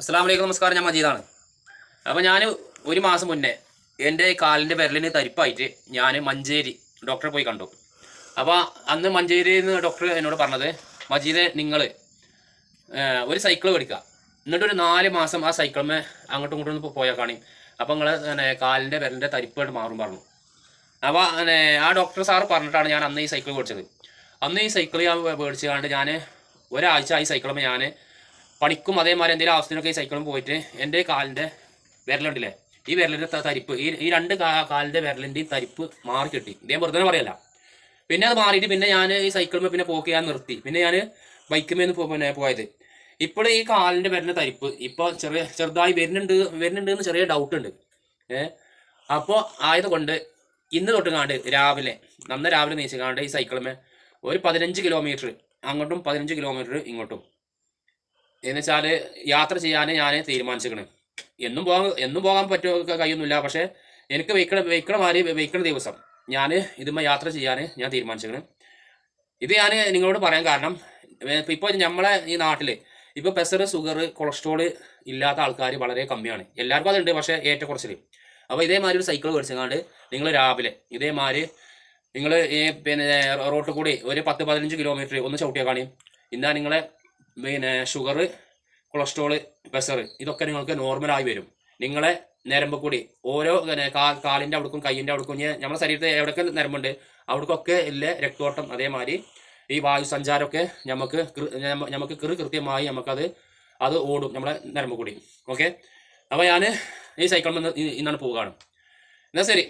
അസ്സാം വലൈക്കും നമസ്കാരം. ഞാൻ മജീദാണ്. അപ്പോൾ ഞാൻ ഒരു മാസം മുന്നേ എന്റെ കാലിന്റെ വിരലിന് തരിപ്പായിട്ട് ഞാൻ മഞ്ചേരി ഡോക്ടറെ പോയി കണ്ടു. അപ്പോൾ അന്ന് മഞ്ചേരിയിൽ നിന്ന് ഡോക്ടർ എന്നോട് പറഞ്ഞത് മജീദെ നിങ്ങൾ ഒരു സൈക്കിൾ മേടിക്കുക എന്നിട്ടൊരു നാല് മാസം ആ സൈക്കിളിന്മേ അങ്ങോട്ടും ഇങ്ങോട്ടും പോയാൽ കാണി അപ്പോൾ നിങ്ങൾ കാലിന്റെ വിരലിന്റെ തരിപ്പായിട്ട് മാറും പറഞ്ഞു. അപ്പോൾ ആ ഡോക്ടർ സാറ് പറഞ്ഞിട്ടാണ് ഞാൻ അന്ന് ഈ സൈക്കിൾ മേടിച്ചത്. അന്ന് ഈ സൈക്കിൾ ഞാൻ മേടിച്ച് കണ്ട് ഞാൻ ഒരാഴ്ച ഈ സൈക്കിളുമ്പോൾ ഞാൻ പണിക്കും അതേമാതിരി എന്തെങ്കിലും ആവശ്യത്തിനൊക്കെ ഈ സൈക്കിളും പോയിട്ട് എന്റെ കാലിന്റെ വിരലുണ്ടല്ലേ ഈ വിരലിന്റെ തരിപ്പ് ഈ ഈ രണ്ട് കാലിന്റെ വിരലിന്റെയും തരിപ്പ് മാറി കിട്ടി. ഇതേ വെറുതെ പറയല്ല. പിന്നെ അത് മാറിയിട്ട് പിന്നെ ഞാൻ ഈ സൈക്കിളുമ്പോൾ പിന്നെ പോക്ക് ചെയ്യാൻ നിർത്തി. പിന്നെ ഞാൻ ബൈക്കുമേന്ന് പിന്നെ പോയത്. ഇപ്പോൾ ഈ കാലിന്റെ വിരലിന്റെ തരിപ്പ് ഇപ്പോൾ ചെറിയ ചെറുതായി വരുന്നുണ്ട് വരുന്നുണ്ട് എന്ന് ചെറിയ ഡൗട്ട് ഉണ്ട്. ഏഹ് അപ്പോൾ ആയതുകൊണ്ട് ഇന്ന് തൊട്ട് കാണ്ട് രാവിലെ നന്ന രാവിലെ നീച്ചുകാണ്ട് ഈ സൈക്കിളുമേ ഒരു പതിനഞ്ച് കിലോമീറ്റർ അങ്ങോട്ടും പതിനഞ്ച് കിലോമീറ്റർ ഇങ്ങോട്ടും. എന്ന് വെച്ചാൽ യാത്ര ചെയ്യാൻ ഞാൻ തീരുമാനിച്ചിരിക്കണ്. എന്നും പോകാൻ എന്നും പോകാൻ പറ്റുമോ കഴിയൊന്നുമില്ല പക്ഷേ എനിക്ക് വെയ്ക്കണ വെയ്ക്കണ മാതിരി വെയ്ക്കണ ദിവസം ഞാൻ ഇതുമ്മ യാത്ര ചെയ്യാൻ ഞാൻ തീരുമാനിച്ചിരിക്കണ്. ഇത് ഞാൻ നിങ്ങളോട് പറയാൻ കാരണം ഇപ്പോൾ നമ്മളെ ഈ നാട്ടിൽ ഇപ്പോൾ പ്രഷർ ഷുഗർ കൊളസ്ട്രോൾ ഇല്ലാത്ത ആൾക്കാർ വളരെ കമ്മിയാണ്. എല്ലാവർക്കും അതുണ്ട് പക്ഷേ ഏറ്റക്കുറച്ചിൽ അപ്പോൾ ഇതേമാതിരി ഒരു സൈക്കിൾ മേടിച്ചങ്ങാണ്ട് നിങ്ങൾ രാവിലെ ഇതേമാതിരി നിങ്ങൾ ഈ പിന്നെ റോട്ടിൽ കൂടി ഒരു പത്ത് പതിനഞ്ച് കിലോമീറ്റർ ഒന്ന് ചവിട്ടിയാൽ കാണി ഇന്നാ നിങ്ങളെ പിന്നെ ഷുഗർ കൊളസ്ട്രോൾ പ്രഷർ ഇതൊക്കെ നിങ്ങൾക്ക് നോർമലായി വരും. നിങ്ങളെ നരമ്പ് കൂടി ഓരോ കാലിന്റെ അവിടേക്കും കൈയിന്റെ അവിടേക്കും നമ്മുടെ ശരീരത്തിൽ എവിടെയൊക്കെ നരമ്പുണ്ട് അവിടേക്കൊക്കെ ഇല്ല രക്തോട്ടം അതേമാതിരി ഈ വായു സഞ്ചാരമൊക്കെ നമുക്ക് നമുക്ക് കൃ കൃത്യമായി നമുക്കത് അത് ഓടും നമ്മളെ നരമ്പ് കൂടി ഓക്കെ അപ്പോൾ ഞാൻ ഈ സൈക്കിൾ ഇന്നാണ് പോവുകയാണ്. എന്നാൽ ശരി.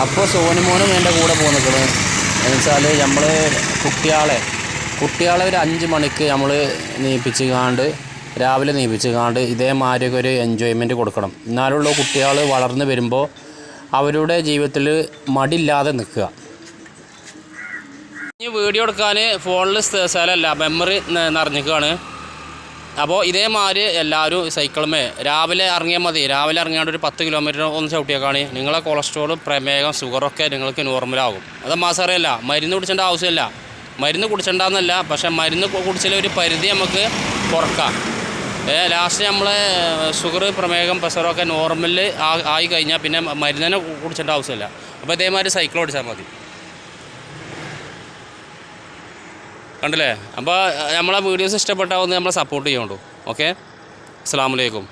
അപ്പോൾ സോനിമോനും എന്റെ കൂടെ പോകുന്നത് എന്ന് വെച്ചാൽ നമ്മൾ കുട്ടിയാളെ കുട്ടിയാളെ ഒരു അഞ്ച് മണിക്ക് നമ്മൾ നീപ്പിച്ച് കാണ്ട് രാവിലെ നീപ്പിച്ച് കാണ്ട് ഇതേമാതിരിയൊക്കെ ഒരു എൻജോയ്മെന്റ് കൊടുക്കണം. എന്നാലുള്ള കുട്ടികൾ വളർന്നു വരുമ്പോൾ അവരുടെ ജീവിതത്തിൽ മടിയില്ലാതെ നിൽക്കുക. ഇനി വീഡിയോ എടുക്കാൻ ഫോണിൽ സ്ഥലമല്ല മെമ്മറി നിറഞ്ഞിക്കുകയാണ് അപ്പോൾ ഇതേമാതിരി എല്ലാവരും സൈക്കിളുമേ രാവിലെ ഇറങ്ങിയാൽ മതി. രാവിലെ ഇറങ്ങിയാണ്ട് ഒരു പത്ത് കിലോമീറ്റർ ഒന്ന് ചവിട്ടിയേക്കാണ്. നിങ്ങളെ കൊളസ്ട്രോൾ പ്രമേഹം ഷുഗറൊക്കെ നിങ്ങൾക്ക് നോർമലാകും. അത് മാസറിയല്ല മരുന്ന് കുടിച്ചേണ്ട ആവശ്യമില്ല. മരുന്ന് കുടിച്ചേണ്ടെന്നല്ല. പക്ഷെ മരുന്ന് കുടിച്ചാൽ ഒരു പരിധി നമുക്ക് കുറക്കാം. ലാസ്റ്റ് നമ്മൾ ഷുഗർ പ്രമേഹം പ്രഷറൊക്കെ നോർമലിൽ ആയി കഴിഞ്ഞാൽ പിന്നെ മരുന്നിനെ കുടിച്ചേണ്ട ആവശ്യമില്ല. അപ്പോൾ ഇതേമാതിരി സൈക്കിൾ ഓടിച്ചാൽ മതി. കണ്ടില്ലേ? അപ്പോൾ നമ്മളെ വീഡിയോസ് ഇഷ്ടപ്പെട്ടാവുന്ന നമ്മളെ സപ്പോർട്ട് ചെയ്യുന്നുണ്ടോ ഓക്കെ അസ്സാം വലൈക്കും